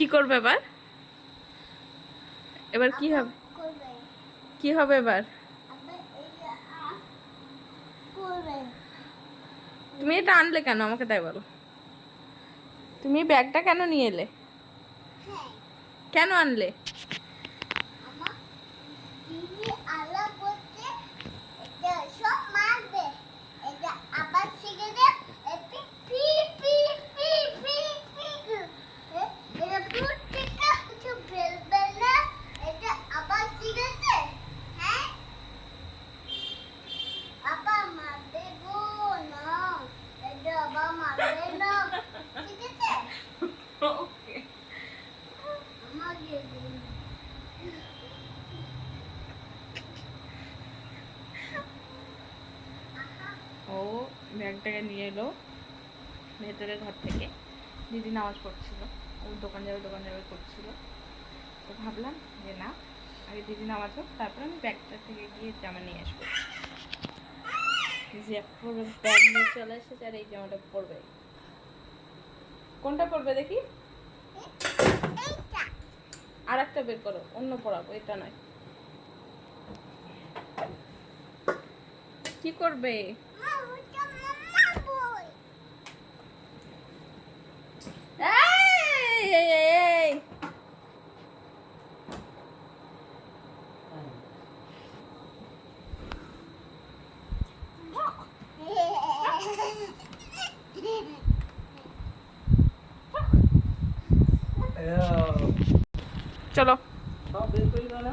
করবে এবার? এবার কি হবে? কি হবে এবার? তুমি এটা আনলে কেন? আমাকে তাই বলো। তুমি ব্যাগটা কেন নিয়ে এলে? হ্যাঁ। কেন আনলে? ও ব্যাগটাকে নিয়ে এলো ভেতরে ঘর থেকে। দিদি নামাজ পড়ছিল, ও দোকান যাবে দোকান যাবে করছিল। তো ভাবলাম যে না, আগে দিদি নামাজ হোক, তারপর আমি ব্যাগটা থেকে গিয়ে জামা নিয়ে আসব। যে পুরো ব্যাগ নিয়ে চলে এসেছে আর এই জামাটা পরবে। কোনটা পরবে দেখি? আর একটা বের করো অন্য পরাবো এটা নয়। কি করবে? মা চলো।